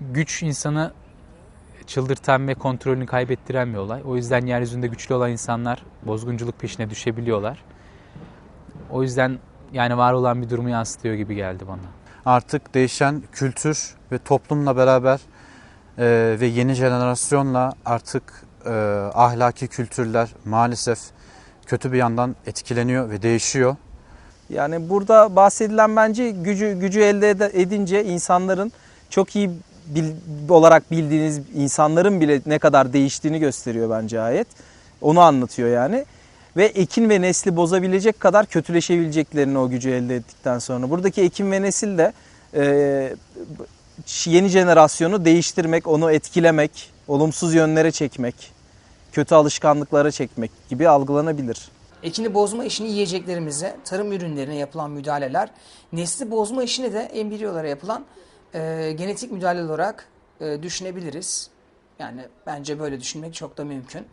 güç insanı çıldırtan ve kontrolünü kaybettiren bir olay. O yüzden yeryüzünde güçlü olan insanlar bozgunculuk peşine düşebiliyorlar. O yüzden yani var olan bir durumu yansıtıyor gibi geldi bana. Artık değişen kültür ve toplumla beraber e, ve yeni jenerasyonla artık e, ahlaki kültürler maalesef kötü bir yandan etkileniyor ve değişiyor. Yani burada bahsedilen bence gücü gücü elde edince insanların çok iyi bil- olarak bildiğiniz insanların bile ne kadar değiştiğini gösteriyor bence ayet. Onu anlatıyor yani. Ve ekin ve nesli bozabilecek kadar kötüleşebileceklerini o gücü elde ettikten sonra. Buradaki ekin ve nesil de e, yeni jenerasyonu değiştirmek, onu etkilemek, olumsuz yönlere çekmek, kötü alışkanlıklara çekmek gibi algılanabilir. Ekini bozma işini yiyeceklerimize, tarım ürünlerine yapılan müdahaleler, nesli bozma işini de embriyolara yapılan e, genetik müdahale olarak e, düşünebiliriz. Yani bence böyle düşünmek çok da mümkün.